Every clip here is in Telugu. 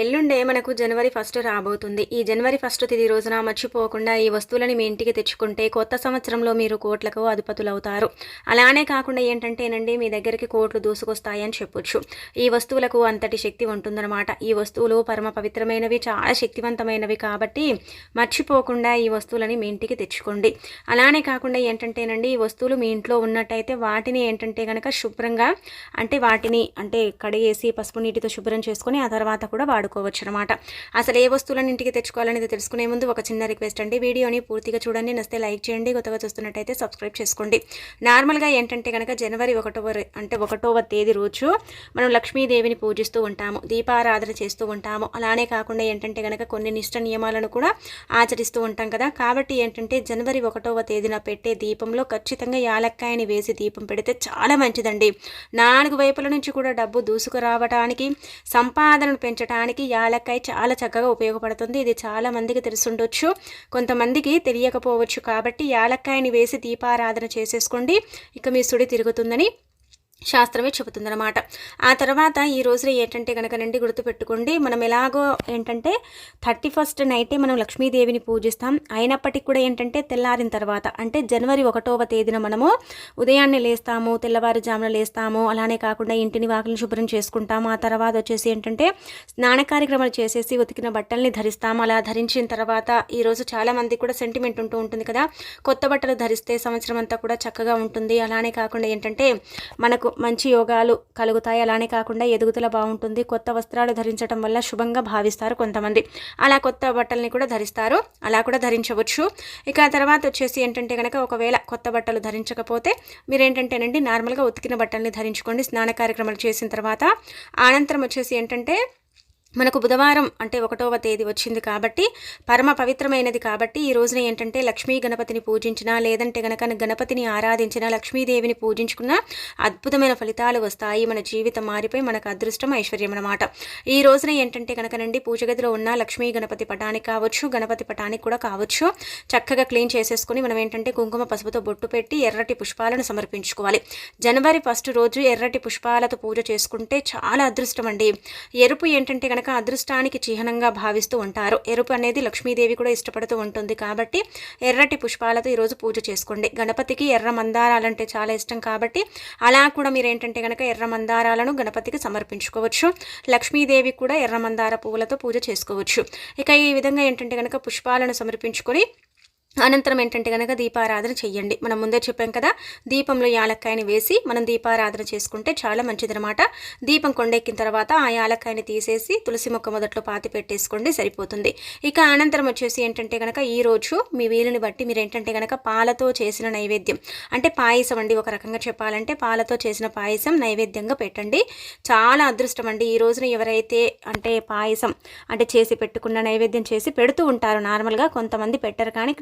ఎల్లుండే మనకు జనవరి ఫస్ట్ రాబోతుంది. ఈ జనవరి ఫస్ట్ తిది రోజున మర్చిపోకుండా ఈ వస్తువులని మీ ఇంటికి తెచ్చుకుంటే కొత్త సంవత్సరంలో మీరు కోట్లకు అధిపతులవుతారు. అలానే కాకుండా ఏంటంటేనండి మీ దగ్గరికి కోట్లు దూసుకొస్తాయని చెప్పొచ్చు. ఈ వస్తువులకు అంతటి శక్తి ఉంటుందన్నమాట. ఈ వస్తువులు పరమ పవిత్రమైనవి చాలా శక్తివంతమైనవి కాబట్టి మర్చిపోకుండా ఈ వస్తువులని మీ ఇంటికి తెచ్చుకోండి. అలానే కాకుండా ఏంటంటేనండి ఈ వస్తువులు మీ ఇంట్లో ఉన్నట్టయితే వాటిని ఏంటంటే కనుక శుభ్రంగా అంటే వాటిని అంటే కడిగేసి పసుపు నీటితో శుభ్రం చేసుకొని ఆ తర్వాత కూడా వాడుకోవచ్చు అనమాట అసలు ఏ వస్తువులను ఇంటికి తెచ్చుకోవాలనేది తెలుసుకునే ముందు ఒక చిన్న రిక్వెస్ట్ అండి. వీడియోని పూర్తిగా చూడండి నస్తే లైక్ చేయండి కొత్తగా చూస్తున్నట్టయితే సబ్స్క్రైబ్ చేసుకోండి. నార్మల్గా ఏంటంటే కనుక జనవరి ఒకటవ అంటే ఒకటవ తేదీ రోజు మనం లక్ష్మీదేవిని పూజిస్తూ ఉంటాము దీపారాధన చేస్తూ ఉంటాము. అలానే కాకుండా ఏంటంటే కనుక కొన్ని నిష్ట నియమాలను కూడా ఆచరిస్తూ ఉంటాం కదా. కాబట్టి ఏంటంటే జనవరి ఒకటవ తేదీన పెట్టే దీపంలో ఖచ్చితంగా యాలక్కాయని వేసి దీపం పెడితే చాలా మంచిదండి. నాలుగు వైపుల నుంచి కూడా డబ్బు దూసుకురావటానికి సంపాదనను పెంచడానికి యాలక్కాయ చాలా చక్కగా ఉపయోగపడుతుంది. ఇది చాలా మందికి తెలుసుండొచ్చు. కొంతమందికి తెలియకపోవచ్చు కాబట్టి యాలక్కాయని వేసి దీపారాధన చేసేసుకోండి. ఇక మీ సుడి తిరుగుతుందని శాస్త్రమే చెబుతుందన్నమాట. ఆ తర్వాత ఈ రోజున ఏంటంటే కనుకనండి గుర్తుపెట్టుకోండి మనం ఎలాగో ఏంటంటే థర్టీ ఫస్ట్ నైటే మనం లక్ష్మీదేవిని పూజిస్తాం. అయినప్పటికీ కూడా ఏంటంటే తెల్లారిన తర్వాత అంటే జనవరి ఒకటవ తేదీన మనము ఉదయాన్నే లేస్తాము తెల్లవారుజామున లేస్తాము. అలానే కాకుండా ఇంటిని వాకిలిని శుభ్రం చేసుకుంటాము. ఆ తర్వాత వచ్చేసి ఏంటంటే స్నాన కార్యక్రమాలు చేసేసి ఉతికిన బట్టల్ని ధరిస్తాము. అలా ధరించిన తర్వాత ఈరోజు చాలామంది కూడా సెంటిమెంట్ ఉంటూ ఉంటుంది కదా. కొత్త బట్టలు ధరిస్తే సంవత్సరం అంతా కూడా చక్కగా ఉంటుంది. అలానే కాకుండా ఏంటంటే మనకు మంచి యోగాలు కలుగుతాయి. అలానే కాకుండా ఎదుగుదల బాగుంటుంది. కొత్త వస్త్రాలు ధరించడం వల్ల శుభంగా భావిస్తారు కొంతమంది. అలా కొత్త బట్టల్ని కూడా ధరిస్తారు. అలా కూడా ధరించవచ్చు. ఇక తర్వాత వచ్చేసి ఏంటంటే కనుక ఒకవేళ కొత్త బట్టలు ధరించకపోతే మీరు ఏంటంటేనండి నార్మల్గా ఉతికిన బట్టల్ని ధరించుకోండి. స్నాన కార్యక్రమాలు చేసిన తర్వాత అనంతరం వచ్చేసి ఏంటంటే మనకు బుధవారం అంటే ఒకటవ తేదీ వచ్చింది కాబట్టి పరమ పవిత్రమైనది కాబట్టి ఈ రోజున ఏంటంటే లక్ష్మీ గణపతిని పూజించినా లేదంటే గనక గణపతిని ఆరాధించినా లక్ష్మీదేవిని పూజించుకున్న అద్భుతమైన ఫలితాలు వస్తాయి. మన జీవితం మారిపోయి మనకు అదృష్టం ఐశ్వర్యం అనమాట ఈ రోజున ఏంటంటే కనుకనండి పూజ గదిలో ఉన్న లక్ష్మీ గణపతి పటానికి కావచ్చు గణపతి పటానికి కూడా కావచ్చు చక్కగా క్లీన్ చేసేసుకుని మనం ఏంటంటే కుంకుమ పసుపుతో బొట్టు పెట్టి ఎర్రటి పుష్పాలను సమర్పించుకోవాలి. జనవరి ఫస్ట్ రోజు ఎర్రటి పుష్పాలతో పూజ చేసుకుంటే చాలా అదృష్టం అండి. ఎరుపు ఏంటంటే కనుక అదృష్టానికి చిహ్నంగా భావిస్తూ ఉంటారు. ఎరుపు అనేది లక్ష్మీదేవి కూడా ఇష్టపడుతూ ఉంటుంది కాబట్టి ఎర్రటి పుష్పాలతో ఈరోజు పూజ చేసుకోండి. గణపతికి ఎర్ర మందారాలంటే చాలా ఇష్టం కాబట్టి అలా కూడా మీరు ఏంటంటే కనుక ఎర్ర మందారాలను గణపతికి సమర్పించుకోవచ్చు. లక్ష్మీదేవి కూడా ఎర్ర మందార పువ్వులతో పూజ చేసుకోవచ్చు. ఇక ఈ విధంగా ఏంటంటే కనుక పుష్పాలను సమర్పించుకొని అనంతరం ఏంటంటే కనుక దీపారాధన చెయ్యండి. మనం ముందే చెప్పాం కదా దీపంలో యాలక్కాయని వేసి మనం దీపారాధన చేసుకుంటే చాలా మంచిదనమాట దీపం కొండెక్కిన తర్వాత ఆ యాలక్కాయని తీసేసి తులసి మొక్క మొదట్లో పాతి పెట్టేసుకోండి సరిపోతుంది. ఇక అనంతరం వచ్చేసి ఏంటంటే కనుక ఈరోజు మీ వీలుని బట్టి మీరు ఏంటంటే కనుక పాలతో చేసిన నైవేద్యం. అంటే పాయసం అండి ఒక రకంగా చెప్పాలంటే పాలతో చేసిన పాయసం నైవేద్యంగా పెట్టండి. చాలా అదృష్టం అండి ఈ రోజున ఎవరైతే అంటే పాయసం అంటే చేసి పెట్టుకున్న నైవేద్యం చేసి పెడుతూ ఉంటారు నార్మల్గా కొంతమంది పెట్టరు కానీ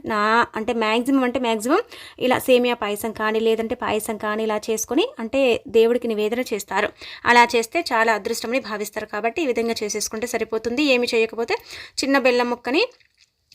అంటే మ్యాక్సిమం అంటే మ్యాక్సిమం ఇలా సేమియా పాయసం కానీ లేదంటే పాయసం కానీ ఇలా చేసుకొని అంటే దేవుడికి నివేదన చేస్తారు. అలా చేస్తే చాలా అదృష్టమని భావిస్తారు. కాబట్టి ఈ విధంగా చేసేసుకుంటే సరిపోతుంది. ఏమి చేయకపోతే చిన్న బెల్లం ముక్కని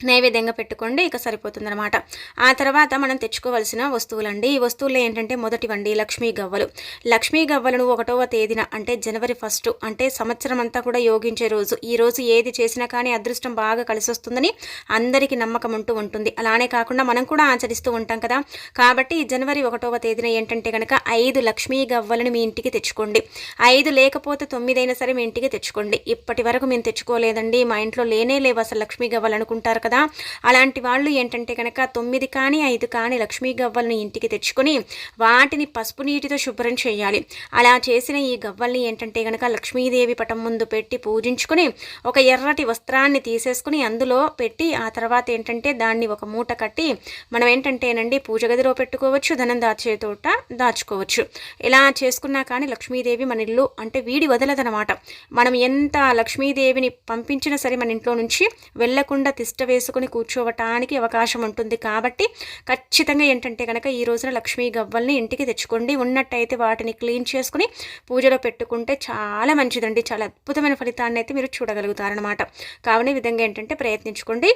నైవేద్యంగా పెట్టుకోండి ఇక సరిపోతుందనమాట ఆ తర్వాత మనం తెచ్చుకోవాల్సిన వస్తువులండి. ఈ వస్తువులు ఏంటంటే మొదటివండి లక్ష్మీ గవ్వలు. లక్ష్మీ గవ్వలను ఒకటవ తేదీన అంటే జనవరి ఫస్ట్ అంటే సంవత్సరం అంతా కూడా యోగించే రోజు. ఈ రోజు ఏది చేసినా కానీ అదృష్టం బాగా కలిసి వస్తుందని అందరికీ నమ్మకం ఉంటూ ఉంటుంది. అలానే కాకుండా మనం కూడా ఆచరిస్తూ ఉంటాం కదా. కాబట్టి ఈ జనవరి ఒకటవ తేదీన ఏంటంటే కనుక ఐదు లక్ష్మీ గవ్వలను మీ ఇంటికి తెచ్చుకోండి. ఐదు లేకపోతే తొమ్మిదైనా సరే మీ ఇంటికి తెచ్చుకోండి. ఇప్పటి వరకు మేము తెచ్చుకోలేదండి. మా ఇంట్లో లేనే లేవు అసలు లక్ష్మీ గవ్వలు అనుకుంటారు కదా? అలాంటి వాళ్ళు ఏంటంటే కనుక తొమ్మిది కానీ ఐదు కానీ లక్ష్మీ గవ్వల్ని ఇంటికి తెచ్చుకొని వాటిని పసుపు నీటితో శుభ్రం చేయాలి. అలా చేసిన ఈ గవ్వల్ని ఏంటంటే కనుక లక్ష్మీదేవి పటం ముందు పెట్టి పూజించుకొని ఒక ఎర్రటి వస్త్రాన్ని తీసేసుకుని అందులో పెట్టి ఆ తర్వాత ఏంటంటే దాన్ని ఒక మూట కట్టి మనం ఏంటంటేనండి పూజ గదిలో పెట్టుకోవచ్చు ధనం దాచే తోట దాచుకోవచ్చు. ఇలా చేసుకున్నా కానీ లక్ష్మీదేవి మన ఇల్లు అంటే వీడి వదలదనమాట మనం ఎంత లక్ష్మీదేవిని పంపించినా సరే మన ఇంట్లో నుంచి వెళ్ళకుండా తిష్ట వేసుకొని కూర్చోవటానికి అవకాశం ఉంటుంది. కాబట్టి ఖచ్చితంగా ఏంటంటే కనుక ఈ రోజున లక్ష్మీ గవ్వల్ని ఇంటికి తెచ్చుకోండి. ఉన్నట్టయితే వాటిని క్లీన్ చేసుకుని పూజలో పెట్టుకుంటే చాలా మంచిదండి. చాలా అద్భుతమైన ఫలితాన్ని అయితే మీరు చూడగలుగుతారనమాట కావున ఈ విధంగా ఏంటంటే ప్రయత్నించుకోండి.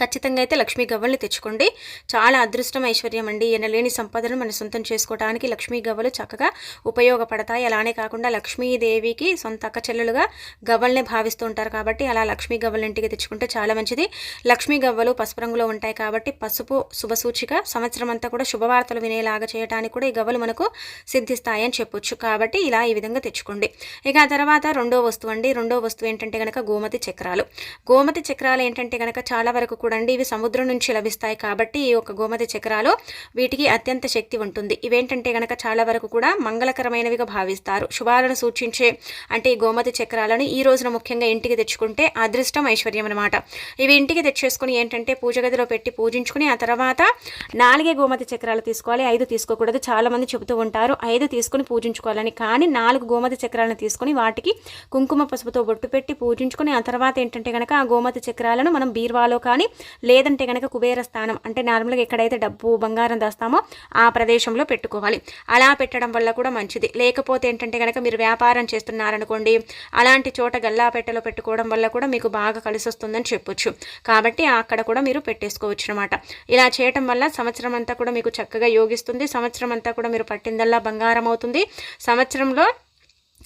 ఖచ్చితంగా అయితే లక్ష్మీ గవ్వల్ని తెచ్చుకోండి. చాలా అదృష్టం ఐశ్వర్యం అండి. ఎనలేని సంపదను మన సొంతం చేసుకోవడానికి లక్ష్మీ గవ్వలు చక్కగా ఉపయోగపడతాయి. అలానే కాకుండా లక్ష్మీదేవికి సొంత అక్క చెల్లెలుగా గవ్వల్ని భావిస్తూ ఉంటారు కాబట్టి అలా లక్ష్మీ గవ్వలు ఇంటికి తెచ్చుకుంటే చాలా మంచిది. లక్ష్మీ గవ్వలు పసుపు రంగులో ఉంటాయి కాబట్టి పసుపు శుభసూచిక సంవత్సరం అంతా కూడా శుభవార్తలు వినేలాగా చేయడానికి కూడా ఈ గవ్వలు మనకు సిద్ధిస్తాయని చెప్పొచ్చు. కాబట్టి ఇలా ఈ విధంగా తెచ్చుకోండి. ఇక ఆ తర్వాత రెండో వస్తువు అండి. రెండో వస్తువు ఏంటంటే కనుక గోమతి చక్రాలు. గోమతి చక్రాలు ఏంటంటే కనుక చాలా వరకు చూడండి ఇవి సముద్రం నుంచి లభిస్తాయి కాబట్టి ఈ యొక్క గోమతి చక్రాలు వీటికి అత్యంత శక్తి ఉంటుంది. ఇవేంటంటే కనుక చాలా వరకు కూడా మంగళకరమైనవిగా భావిస్తారు. శుభాలను సూచించే అంటే ఈ గోమతి చక్రాలను ఈ రోజున ముఖ్యంగా ఇంటికి తెచ్చుకుంటే అదృష్టం ఐశ్వర్యం అనమాట ఇవి ఇంటికి తెచ్చేసుకుని ఏంటంటే పూజ గదిలో పెట్టి పూజించుకుని ఆ తర్వాత నాలుగే గోమతి చక్రాలు తీసుకోవాలి ఐదు తీసుకోకూడదు. చాలామంది చెబుతూ ఉంటారు ఐదు తీసుకుని పూజించుకోవాలని. కానీ నాలుగు గోమతి చక్రాలను తీసుకుని వాటికి కుంకుమ పసుపుతో బొట్టు పెట్టి పూజించుకుని ఆ తర్వాత ఏంటంటే కనుక ఆ గోమతి చక్రాలను మనం బీర్వాలో కానీ లేదంటే కనుక కుబేర స్థానం అంటే నార్మల్గా ఎక్కడైతే డబ్బు బంగారం దాస్తామో ఆ ప్రదేశంలో పెట్టుకోవాలి. అలా పెట్టడం వల్ల కూడా మంచిది. లేకపోతే ఏంటంటే కనుక మీరు వ్యాపారం చేస్తున్నారనుకోండి అలాంటి చోట గల్లాపెట్టలో పెట్టుకోవడం వల్ల కూడా మీకు బాగా కలిసి వస్తుందని చెప్పొచ్చు. కాబట్టి అక్కడ కూడా మీరు పెట్టేసుకోవచ్చు అనమాట ఇలా చేయటం వల్ల సంవత్సరం అంతా కూడా మీకు చక్కగా యోగిస్తుంది. సంవత్సరం అంతా కూడా మీరు పట్టిందల్లా బంగారం అవుతుంది. సంవత్సరంలో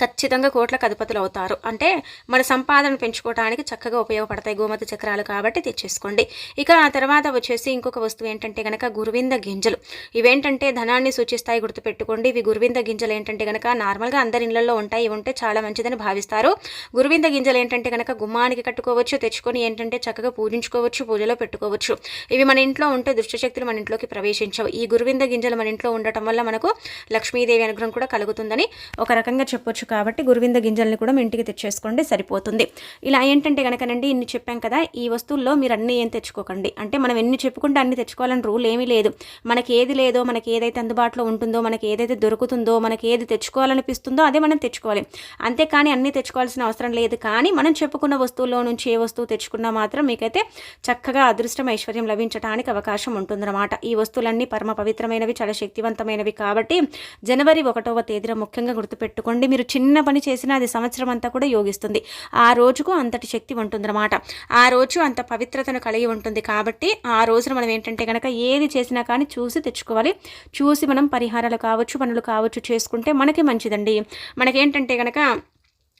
ఖచ్చితంగా కోట్లకు అధిపతులు అవుతారు. అంటే మన సంపాదన పెంచుకోవడానికి చక్కగా ఉపయోగపడతాయి గోమతి చక్రాలు కాబట్టి తెచ్చేసుకోండి. ఇక ఆ తర్వాత వచ్చేసి ఇంకొక వస్తువు ఏంటంటే కనుక గురువింద గింజలు. ఇవేంటంటే ధనాన్ని సూచిస్తాయి గుర్తుపెట్టుకోండి. ఇవి గురువింద గింజలు ఏంటంటే కనుక నార్మల్గా అందరి ఇళ్ళలో ఉంటాయి. ఇవి ఉంటే చాలా మంచిదని భావిస్తారు. గురువింద గింజలు ఏంటంటే కనుక గుమ్మానికి కట్టుకోవచ్చు తెచ్చుకొని ఏంటంటే చక్కగా పూజించుకోవచ్చు పూజలో పెట్టుకోవచ్చు. ఇవి మన ఇంట్లో ఉంటే దుష్టశక్తులు మన ఇంట్లోకి ప్రవేశించవు. ఈ గురువింద గింజలు మన ఇంట్లో ఉండటం వల్ల మనకు లక్ష్మీదేవి అనుగ్రహం కూడా కలుగుతుందని ఒక రకంగా చెప్పొచ్చు. కాబట్టి గురువింద గింజల్ని కూడా మీ ఇంటికి తెచ్చేసుకోండి సరిపోతుంది. ఇలా ఏంటంటే కనుకనండి ఇన్ని చెప్పాం కదా ఈ వస్తువుల్లో మీరు అన్నీ ఏం తెచ్చుకోకండి. అంటే మనం ఎన్ని చెప్పుకుంటే అన్ని తెచ్చుకోవాలని రూల్ ఏమీ లేదు. మనకి ఏది లేదో మనకి ఏదైతే అందుబాటులో ఉంటుందో మనకి ఏదైతే దొరుకుతుందో మనకి ఏది తెచ్చుకోవాలనిపిస్తుందో అదే మనం తెచ్చుకోవాలి. అంతేకాని అన్నీ తెచ్చుకోవాల్సిన అవసరం లేదు. కానీ మనం చెప్పుకున్న వస్తువుల్లో నుంచి ఏ వస్తువు తెచ్చుకున్నా మాత్రం మీకైతే చక్కగా అదృష్టం ఐశ్వర్యం లభించడానికి అవకాశం ఉంటుందన్నమాట. ఈ వస్తువులన్నీ పరమ పవిత్రమైనవి చాలా శక్తివంతమైనవి కాబట్టి జనవరి ఒకటవ తేదీన ముఖ్యంగా గుర్తుపెట్టుకోండి. మీరు చిన్న పని చేసినా అది సంవత్సరం అంతా కూడా యోగిస్తుంది. ఆ రోజుకు అంతటి శక్తి ఉంటుందన్నమాట. ఆ రోజు అంత పవిత్రతను కలిగి ఉంటుంది కాబట్టి ఆ రోజున మనం ఏంటంటే కనుక ఏది చేసినా కానీ చూసి తెచ్చుకోవాలి. చూసి మనం పరిహారాలు కావచ్చు పనులు కావచ్చు చేసుకుంటే మనకి మంచిదండి. మనకేంటంటే కనుక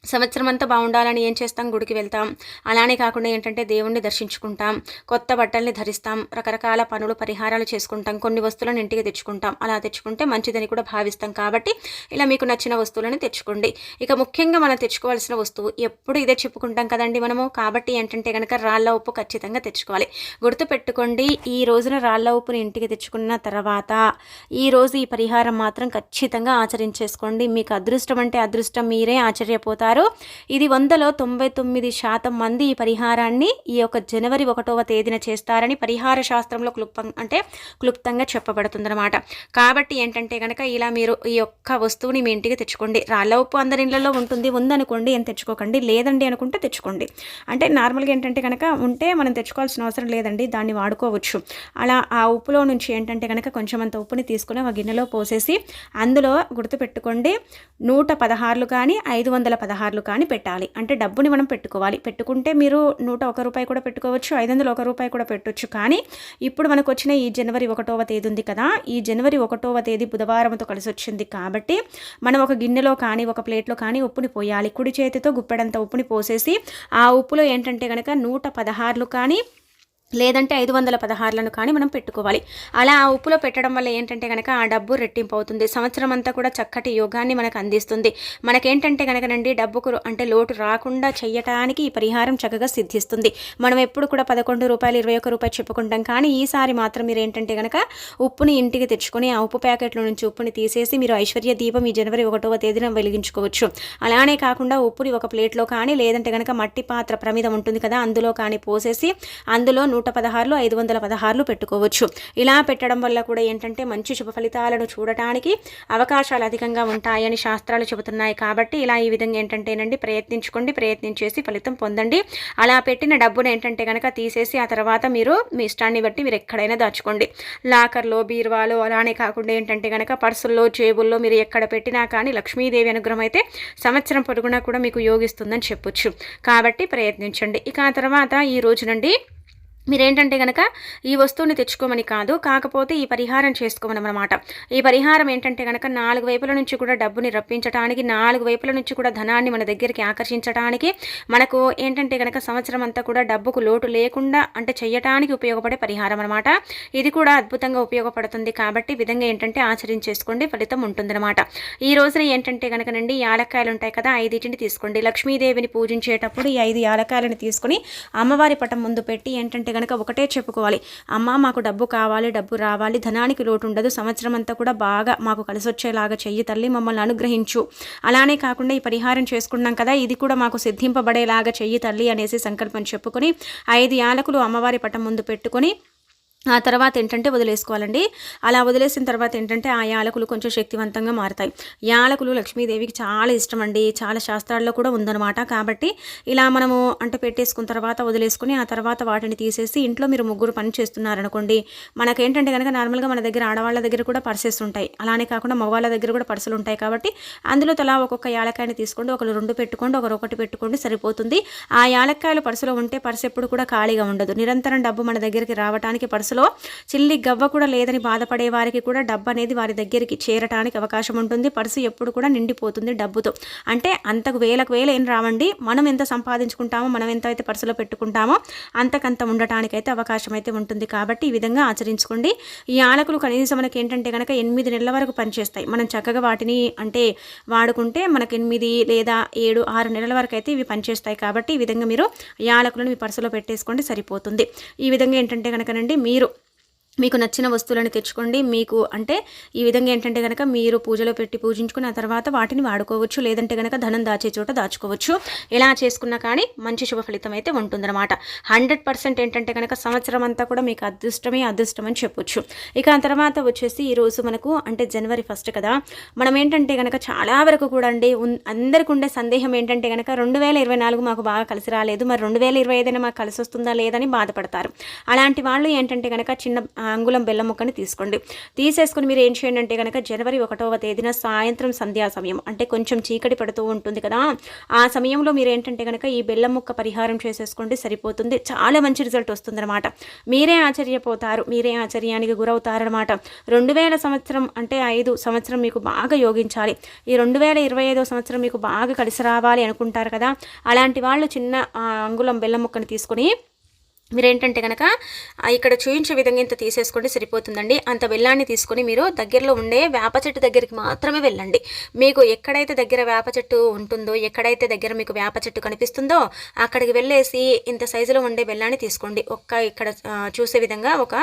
సంవత్సరం అంతా బాగుండాలని ఏం చేస్తాం? గుడికి వెళ్తాం. అలానే కాకుండా ఏంటంటే దేవుణ్ణి దర్శించుకుంటాం. కొత్త బట్టల్ని ధరిస్తాం. రకరకాల పనులు పరిహారాలు చేసుకుంటాం. కొన్ని వస్తువులను ఇంటికి తెచ్చుకుంటాం. అలా తెచ్చుకుంటే మంచిదని కూడా భావిస్తాం. కాబట్టి ఇలా మీకు నచ్చిన వస్తువులను తెచ్చుకోండి. ఇక ముఖ్యంగా మనం తెచ్చుకోవాల్సిన వస్తువు ఎప్పుడు ఇదే చెప్పుకుంటాం కదండి మనము. కాబట్టి ఏంటంటే కనుక రాళ్ళ ఉప్పు ఖచ్చితంగా తెచ్చుకోవాలి. గుర్తుపెట్టుకోండి ఈ రోజున రాళ్ళ ఉప్పుని ఇంటికి తెచ్చుకున్న తర్వాత ఈ రోజు ఈ పరిహారం మాత్రం ఖచ్చితంగా ఆచరించేసుకోండి. మీకు అదృష్టం అంటే అదృష్టం మీరే ఆశ్చర్యపోతారు. చేస్తారు ఇది వందలో తొంభై తొమ్మిది శాతం మంది ఈ పరిహారాన్ని ఈ యొక్క జనవరి ఒకటవ తేదీన చేస్తారని పరిహార శాస్త్రంలో క్లుప్తం అంటే క్లుప్తంగా చెప్పబడుతుందన్నమాట. కాబట్టి ఏంటంటే కనుక ఇలా మీరు ఈ యొక్క వస్తువుని మీ ఇంటికి తెచ్చుకోండి. రాళ్ళ ఉప్పు అందరి ఇళ్ళలో ఉంటుంది. ఉందనుకోండి ఏం తెచ్చుకోకండి. లేదండి అనుకుంటే తెచ్చుకోండి. అంటే నార్మల్గా ఏంటంటే కనుక ఉంటే మనం తెచ్చుకోవాల్సిన అవసరం లేదండి. దాన్ని వాడుకోవచ్చు. అలా ఆ ఉప్పులో నుంచి ఏంటంటే కనుక కొంచెం అంత ఉప్పుని తీసుకుని ఒక గిన్నెలో పోసేసి అందులో గుర్తుపెట్టుకోండి. నూట పదహారులు కానీ ఐదు వందల పదహారు పదహారులు కానీ పెట్టాలి. అంటే డబ్బుని మనం పెట్టుకోవాలి. పెట్టుకుంటే మీరు నూట ఒక రూపాయి కూడా పెట్టుకోవచ్చు ఐదు వందలు ఒక రూపాయి కూడా పెట్టొచ్చు. కానీ ఇప్పుడు మనకు వచ్చిన ఈ జనవరి ఒకటవ తేదీ ఉంది కదా ఈ జనవరి ఒకటవ తేదీ బుధవారంతో కలిసి వచ్చింది కాబట్టి మనం ఒక గిన్నెలో కానీ ఒక ప్లేట్లో కానీ ఉప్పుని పోయాలి. కుడి చేతితో గుప్పెడంత ఉప్పుని పోసేసి ఆ ఉప్పులో ఏంటంటే కనుక నూట పదహారులు కానీ లేదంటే ఐదు వందల పదహారులను కానీ మనం పెట్టుకోవాలి. అలా ఆ ఉప్పులో పెట్టడం వల్ల ఏంటంటే కనుక ఆ డబ్బు రెట్టింపు అవుతుంది. సంవత్సరం అంతా కూడా చక్కటి యోగాన్ని మనకు అందిస్తుంది. మనకేంటంటే కనుకనండి డబ్బుకు అంటే లోటు రాకుండా చేయటానికి ఈ పరిహారం చక్కగా సిద్ధిస్తుంది. మనం ఎప్పుడు కూడా పదకొండు రూపాయలు ఇరవై ఒక్క రూపాయలు చెప్పుకుంటాం. కానీ ఈసారి మాత్రం మీరు ఏంటంటే కనుక ఉప్పుని ఇంటికి తెచ్చుకొని ఆ ఉప్పు ప్యాకెట్ల నుంచి ఉప్పుని తీసేసి మీరు ఐశ్వర్య దీపం ఈ జనవరి ఒకటవ తేదీన వెలిగించుకోవచ్చు. అలానే కాకుండా ఉప్పుని ఒక ప్లేట్లో కానీ లేదంటే కనుక మట్టి పాత్ర ప్రమిదం ఉంటుంది కదా అందులో కానీ పోసేసి అందులో నూట పదహారులు ఐదు వందల పదహారులు పెట్టుకోవచ్చు. ఇలా పెట్టడం వల్ల కూడా ఏంటంటే మంచి శుభ ఫలితాలను చూడటానికి అవకాశాలు అధికంగా ఉంటాయని శాస్త్రాలు చెబుతున్నాయి. కాబట్టి ఇలా ఈ విధంగా ఏంటంటేనండి ప్రయత్నించుకోండి ప్రయత్నించేసి ఫలితం పొందండి. అలా పెట్టిన డబ్బును ఏంటంటే కనుక తీసేసి ఆ తర్వాత మీరు మీ ఇష్టాన్ని బట్టి మీరు ఎక్కడైనా దాచుకోండి. లాకర్లో బీరువాలో అలానే కాకుండా ఏంటంటే కనుక పర్సుల్లో జేబుల్లో మీరు ఎక్కడ పెట్టినా కానీ లక్ష్మీదేవి అనుగ్రహం అయితే సంవత్సరం పొడుగునా కూడా మీకు యోగిస్తుందని చెప్పొచ్చు. కాబట్టి ప్రయత్నించండి. ఇక ఆ తర్వాత ఈ రోజు నుండి మీరేంటంటే కనుక ఈ వస్తువుని తెచ్చుకోమని కాదు కాకపోతే ఈ పరిహారం చేసుకోమనమాట. ఈ పరిహారం ఏంటంటే కనుక నాలుగు వైపుల నుంచి కూడా డబ్బుని రప్పించడానికి నాలుగు వైపుల నుంచి కూడా ధనాన్ని మన దగ్గరికి ఆకర్షించడానికి మనకు ఏంటంటే కనుక సంవత్సరం అంతా కూడా డబ్బుకు లోటు లేకుండా అంటే చేయటానికి ఉపయోగపడే పరిహారం అనమాట ఇది కూడా అద్భుతంగా ఉపయోగపడుతుంది కాబట్టి విధంగా ఏంటంటే ఆచరించేసుకోండి ఫలితం ఉంటుందన్నమాట. ఈ రోజున ఏంటంటే కనుకనండి యాలక్కాయలు ఉంటాయి కదా ఐదింటిని తీసుకోండి. లక్ష్మీదేవిని పూజించేటప్పుడు ఈ ఐదు యాలక్కాయలను తీసుకొని అమ్మవారి పటం ముందు పెట్టి ఏంటంటే కనుక ఒకటే చెప్పుకోవాలి. అమ్మ మాకు డబ్బు కావాలి డబ్బు రావాలి ధనానికి లోటు ఉండదు సంవత్సరం అంతా కూడా బాగా మాకు కలిసి వచ్చేలాగా చెయ్యి తల్లి మమ్మల్ని అనుగ్రహించు. అలానే కాకుండా ఈ పరిహారం చేసుకున్నాం కదా ఇది కూడా మాకు సిద్ధింపబడేలాగా చెయ్యి తల్లి అనేసి సంకల్పం చెప్పుకొని ఐదు యాలకులు అమ్మవారి పటం ముందు పెట్టుకొని ఆ తర్వాత ఏంటంటే వదిలేసుకోవాలండి. అలా వదిలేసిన తర్వాత ఏంటంటే ఆ యాలకులు కొంచెం శక్తివంతంగా మారుతాయి. యాలకులు లక్ష్మీదేవికి చాలా ఇష్టం అండి చాలా శాస్త్రాల్లో కూడా ఉందన్నమాట. కాబట్టి ఇలా మనము అంటే పెట్టేసుకున్న తర్వాత వదిలేసుకుని ఆ తర్వాత వాటిని తీసేసి ఇంట్లో మీరు ముగ్గురు పని చేస్తున్నారనుకోండి మనకేంటంటే కనుక నార్మల్గా మన దగ్గర ఆడవాళ్ళ దగ్గర కూడా పర్సెస్ ఉంటాయి. అలానే కాకుండా మగవాళ్ళ దగ్గర కూడా పర్సులు ఉంటాయి కాబట్టి అందులో తలా ఒక్కొక్క యాలకాయని తీసుకోండి ఒకరు రెండు పెట్టుకోండి ఒకరు ఒకటి పెట్టుకోండి సరిపోతుంది. ఆ యాలక్కాయలు పర్సులో ఉంటే పర్సు ఎప్పుడు కూడా ఖాళీగా ఉండదు. నిరంతరం డబ్బు మన దగ్గరికి రావడానికి మనసులో చిల్లి గవ్వ కూడా లేదని బాధపడే వారికి కూడా డబ్బు అనేది వారి దగ్గరికి చేరటానికి అవకాశం ఉంటుంది. పర్సు ఎప్పుడు కూడా నిండిపోతుంది డబ్బుతో. అంటే అంతకు వేలకు వేలు ఏం రావండి. మనం ఎంత సంపాదించుకుంటామో మనం ఎంత అయితే పర్సులో పెట్టుకుంటామో అంతకంత ఉండటానికైతే అవకాశం అయితే ఉంటుంది. కాబట్టి ఈ విధంగా ఆచరించుకోండి. ఈ ఆలకులు కనీసం మనకి ఏంటంటే కనుక ఎనిమిది నెలల వరకు పనిచేస్తాయి. మనం చక్కగా వాటిని అంటే వాడుకుంటే మనకి ఎనిమిది లేదా ఏడు ఆరు నెలల వరకు అయితే ఇవి పనిచేస్తాయి. కాబట్టి ఈ విధంగా మీరు యాలకులను మీ పర్సులో పెట్టేసుకోండి సరిపోతుంది. ఈ విధంగా ఏంటంటే కనుకనండి మీరు ನೀರು మీకు నచ్చిన వస్తువులను తెచ్చుకోండి. మీకు అంటే ఈ విధంగా ఏంటంటే కనుక మీరు పూజలో పెట్టి పూజించుకుని ఆ తర్వాత వాటిని వాడుకోవచ్చు. లేదంటే కనుక ధనం దాచే చోట దాచుకోవచ్చు. ఇలా చేసుకున్నా కానీ మంచి శుభ ఫలితం అయితే ఉంటుందన్నమాట. హండ్రెడ్ పర్సెంట్ ఏంటంటే కనుక సంవత్సరం అంతా కూడా మీకు అదృష్టమే అదృష్టం అని చెప్పొచ్చు. ఇక ఆ తర్వాత వచ్చేసి ఈరోజు మనకు అంటే జనవరి ఫస్ట్ కదా. మనం ఏంటంటే కనుక చాలా వరకు కూడా అండి అందరికి ఉండే సందేహం ఏంటంటే కనుక రెండు వేల ఇరవై నాలుగు మాకు బాగా కలిసి రాలేదు. మరి రెండు వేల ఇరవై ఐదైనా మాకు కలిసి వస్తుందా లేదని బాధపడతారు. అలాంటి వాళ్ళు ఏంటంటే కనుక చిన్న అంగుళం బెల్లం ముక్కని తీసుకోండి. తీసేసుకుని మీరు ఏం చేయండి అంటే కనుక జనవరి ఒకటవ తేదీన సాయంత్రం సంధ్యా సమయం అంటే కొంచెం చీకటి పడుతూ ఉంటుంది కదా ఆ సమయంలో మీరు ఏంటంటే కనుక ఈ బెల్లం ముక్క పరిహారం చేసేసుకోండి సరిపోతుంది. చాలా మంచి రిజల్ట్ వస్తుందన్నమాట. మీరే ఆశ్చర్యపోతారు మీరే ఆశ్చర్యానికి గురవుతారనమాట రెండు వేల సంవత్సరం అంటే ఐదు సంవత్సరం మీకు బాగా యోగించాలి. ఈ రెండు వేల ఇరవై ఐదో సంవత్సరం మీకు బాగా కలిసి రావాలి అనుకుంటారు కదా అలాంటి వాళ్ళు చిన్న అంగుళం బెల్లం ముక్కని తీసుకొని మీరేంటంటే కనుక ఇక్కడ చూపించే విధంగా ఇంత తీసేసుకోండి సరిపోతుందండి. అంత బెల్లాన్ని తీసుకొని మీరు దగ్గరలో ఉండే వేప చెట్టు దగ్గరికి మాత్రమే వెళ్ళండి. మీకు ఎక్కడైతే దగ్గర వేప చెట్టు ఉంటుందో ఎక్కడైతే దగ్గర మీకు వేప చెట్టు కనిపిస్తుందో అక్కడికి వెళ్ళేసి ఇంత సైజులో ఉండే బెల్లాన్ని తీసుకోండి. ఒక్క ఇక్కడ చూసే విధంగా ఒక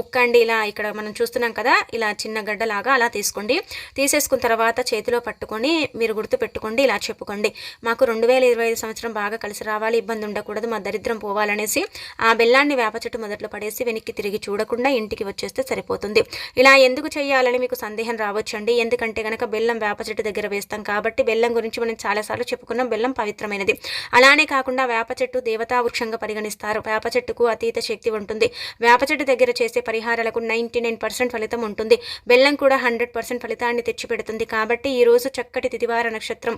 ముక్క అండి. ఇలా ఇక్కడ మనం చూస్తున్నాం కదా ఇలా చిన్న గడ్డలాగా అలా తీసుకోండి. తీసేసుకున్న తర్వాత చేతిలో పట్టుకొని మీరు గుర్తు పెట్టుకోండి ఇలా చెప్పుకోండి. మాకు రెండు వేల ఇరవై ఐదు సంవత్సరం బాగా కలిసి రావాలి ఇబ్బంది ఉండకూడదు మా దరిద్రం పోవాలనేసి ఆ బెల్లాన్ని వేప చెట్టు మొదట్లో పడేసి వెనక్కి తిరిగి చూడకుండా ఇంటికి వచ్చేస్తే సరిపోతుంది. ఇలా ఎందుకు చేయాలని మీకు సందేహం రావచ్చండి? ఎందుకంటే కనుక బెల్లం వేప చెట్టు దగ్గర వేస్తాం కాబట్టి బెల్లం గురించి మనం చాలాసార్లు చెప్పుకున్నాం బెల్లం పవిత్రమైనది. అలానే కాకుండా వేప చెట్టు దేవతా వృక్షంగా పరిగణిస్తారు. వేప చెట్టుకు అతీత శక్తి ఉంటుంది. వేప చెట్టు దగ్గర చేసే పరిహారాలకు నైంటీ నైన్ పర్సెంట్ ఫలితం ఉంటుంది. బెల్లం కూడా హండ్రెడ్ పర్సెంట్ ఫలితాన్ని తెచ్చిపెడుతుంది కాబట్టి ఈ రోజు చక్కటి తిదివార నక్షత్రం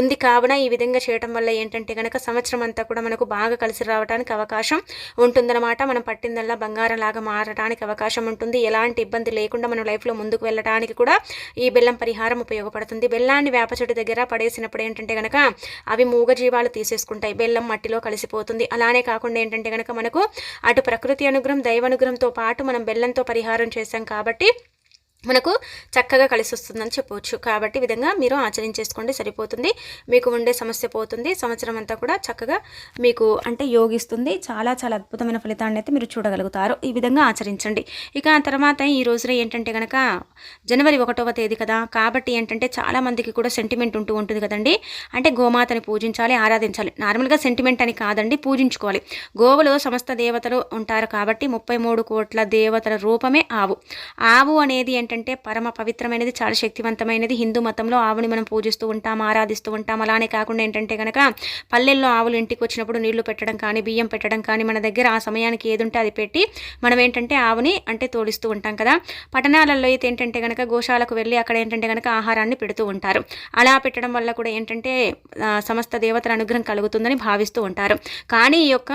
ఉంది. కావున ఈ విధంగా చేయడం వల్ల ఏంటంటే కనుక సంవత్సరం అంతా కూడా మనకు బాగా కలిసి రావడానికి అవకాశం ఉంటుందన్నమాట. మనం పట్టిందల్లా బంగారం లాగా మారడానికి అవకాశం ఉంటుంది. ఎలాంటి ఇబ్బంది లేకుండా మనం లైఫ్లో ముందుకు వెళ్ళడానికి కూడా ఈ బెల్లం పరిహారం ఉపయోగపడుతుంది. బెల్లాన్ని వేప చెట్టు దగ్గర పడేసినప్పుడు ఏంటంటే కనుక అవి మూగజీవాలు తీసేసుకుంటాయి. బెల్లం మట్టిలో కలిసిపోతుంది. అలానే కాకుండా ఏంటంటే కనుక మనకు అటు ప్రకృతి అనుగ్రహం దైవ అనుగ్రహంతో పాటు మనం బెల్లంతో పరిహారం చేశాం కాబట్టి మనకు చక్కగా కలిసి వస్తుందని చెప్పవచ్చు. కాబట్టి విధంగా మీరు ఆచరించేసుకోండి సరిపోతుంది. మీకు ఉండే సమస్య పోతుంది. సంవత్సరం అంతా కూడా చక్కగా మీకు అంటే యోగిస్తుంది. చాలా చాలా అద్భుతమైన ఫలితాన్ని అయితే మీరు చూడగలుగుతారు. ఈ విధంగా ఆచరించండి. ఇక ఆ తర్వాత ఈ రోజున ఏంటంటే కనుక జనవరి ఒకటవ తేదీ కదా. కాబట్టి ఏంటంటే చాలామందికి కూడా సెంటిమెంట్ ఉంటూ ఉంటుంది కదండి. అంటే గోమాతని పూజించాలి ఆరాధించాలి. నార్మల్గా సెంటిమెంట్ అని కాదండి పూజించుకోవాలి. గోవులో సమస్త దేవతలు ఉంటారు కాబట్టి ముప్పై మూడు కోట్ల దేవతల రూపమే ఆవు. ఆవు అనేది ఏంటంటే ఏంటంటే పరమ పవిత్రమైనది చాలా శక్తివంతమైనది. హిందూ మతంలో ఆవుని మనం పూజిస్తూ ఉంటాం ఆరాధిస్తూ ఉంటాం. అలానే కాకుండా ఏంటంటే కనుక పల్లెల్లో ఆవులు ఇంటికి వచ్చినప్పుడు నీళ్ళు పెట్టడం కానీ బియ్యం పెట్టడం కానీ మన దగ్గర ఆ సమయానికి ఏదుంటే అది పెట్టి మనం ఏంటంటే ఆవుని అంటే తోడిస్తూ ఉంటాం కదా. పట్టణాలలో అయితే ఏంటంటే కనుక గోశాలకు వెళ్ళి అక్కడ ఏంటంటే కనుక ఆహారాన్ని పెడుతూ ఉంటారు. అలా పెట్టడం వల్ల కూడా ఏంటంటే సమస్త దేవతల అనుగ్రహం కలుగుతుందని భావిస్తూ ఉంటారు. కానీ ఈ యొక్క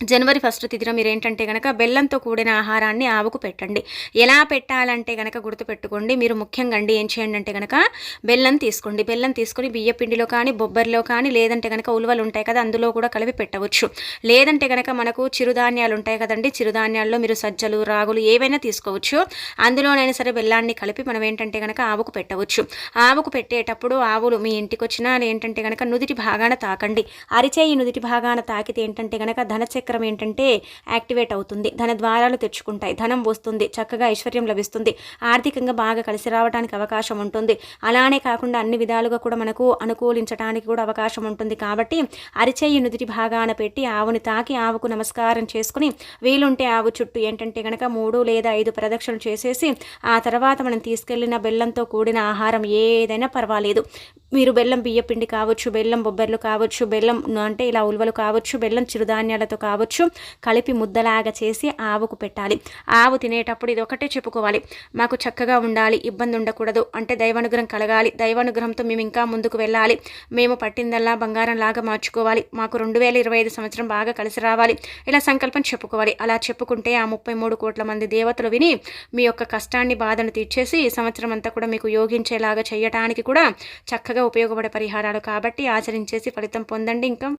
జనవరి ఫస్ట్ తిథిలో మీరు ఏంటంటే కనుక బెల్లంతో కూడిన ఆహారాన్ని ఆవుకు పెట్టండి. ఎలా పెట్టాలంటే కనుక గుర్తుపెట్టుకోండి. మీరు ముఖ్యంగా అండి ఏం చేయండి అంటే కనుక బెల్లం తీసుకోండి. బెల్లం తీసుకొని బియ్య పిండిలో కానీ బొబ్బరిలో కానీ లేదంటే కనుక ఉలువలు ఉంటాయి కదా అందులో కూడా కలిపి పెట్టవచ్చు. లేదంటే కనుక మనకు చిరుధాన్యాలు ఉంటాయి కదండి చిరుధాన్యాల్లో మీరు సజ్జలు రాగులు ఏవైనా తీసుకోవచ్చు. అందులోనైనా సరే బెల్లాన్ని కలిపి మనం ఏంటంటే కనుక ఆవుకు పెట్టవచ్చు. ఆవుకు పెట్టేటప్పుడు ఆవులు మీ ఇంటికి వచ్చినా ఏంటంటే కనుక నుదిటి భాగాన తాకండి. అరిచేయి నుదిటి భాగాన తాకితే ఏంటంటే కనుక చక్రం ఏంటంటే యాక్టివేట్ అవుతుంది ధన ద్వారాలు తెచ్చుకుంటాయి ధనం వస్తుంది చక్కగా ఐశ్వర్యం లభిస్తుంది ఆర్థికంగా బాగా కలిసి రావడానికి అవకాశం ఉంటుంది. అలానే కాకుండా అన్ని విధాలుగా కూడా మనకు అనుకూలించడానికి కూడా అవకాశం ఉంటుంది. కాబట్టి అరిచేయి నుదిటి భాగాన పెట్టి ఆవుని తాకి ఆవుకు నమస్కారం చేసుకుని వీలుంటే ఆవు చుట్టూ ఏంటంటే కనుక మూడు లేదా ఐదు ప్రదక్షిణలు చేసేసి ఆ తర్వాత మనం తీసుకెళ్ళిన బెల్లంతో కూడిన ఆహారం ఏదైనా పర్వాలేదు. మీరు బెల్లం బియ్య పిండి కావచ్చు బెల్లం బొబ్బర్లు కావచ్చు బెల్లం అంటే ఇలా ఉల్వలు కావచ్చు బెల్లం చిరుధాన్యాలతో కావచ్చు కలిపి ముద్దలాగా చేసి ఆవుకు పెట్టాలి. ఆవు తినేటప్పుడు ఇది ఒకటే చెప్పుకోవాలి. మాకు చక్కగా ఉండాలి ఇబ్బంది ఉండకూడదు. అంటే దైవానుగ్రహం కలగాలి. దైవానుగ్రహంతో మేము ఇంకా ముందుకు వెళ్ళాలి. మేము పట్టిందల్లా బంగారం లాగా మార్చుకోవాలి. మాకు రెండు వేల ఇరవై ఐదు సంవత్సరం బాగా కలిసి రావాలి. ఇలా సంకల్పం చెప్పుకోవాలి. అలా చెప్పుకుంటే ఆ ముప్పై మూడు కోట్ల మంది దేవతలు విని మీ యొక్క కష్టాన్ని బాధను తీర్చేసి ఈ సంవత్సరం అంతా కూడా మీకు యోగించేలాగా చేయటానికి కూడా చక్కగా ఉపయోగపడే పరిహారాలు కాబట్టి ఆచరించేసి ఫలితం పొందండి. ఇంకా